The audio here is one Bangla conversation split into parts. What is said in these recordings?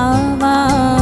আমার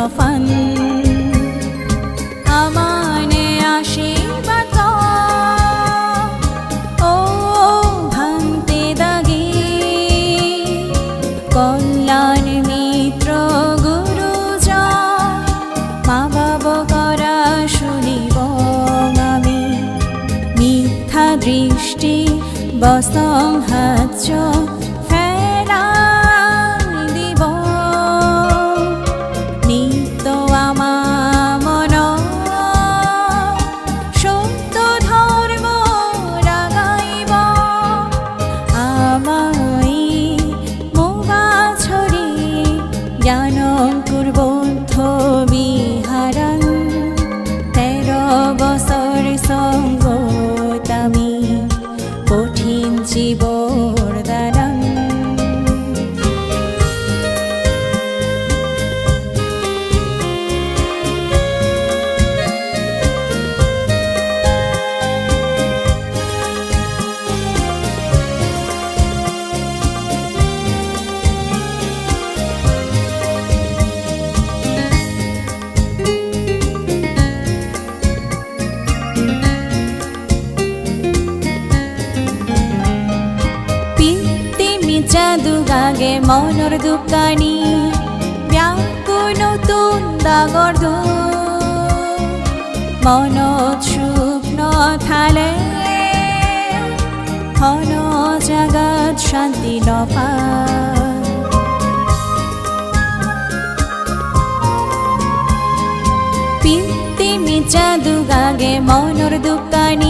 স্বপ্ন ফান আমানে আশীর্বাদ ও ভান্তে দাগে। কল্যাণ মিত্র গুরু মা বাব করা শুনিব আমি। মিথ্যা দৃষ্টি বসংহাচ কঠিন জীবর জাদুগাগে মনৰ দোকানী ব্যাকুল নতুন ডাঙৰ মনত সুখ নথালে হন জগত শান্তি নপায় জাদুগাগে মনৰ দোকানী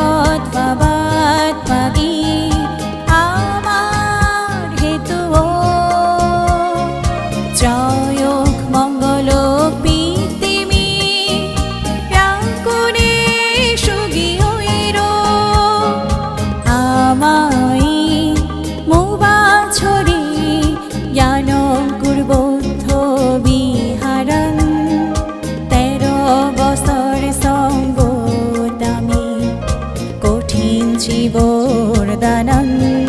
মঙ্গল পিতিমি প্রাকুরে সুগি হইর। আমাই মোবা ছড়ি, জ্ঞান তেরো বছর সঙ্গ কঠিন জীবর দানন্দ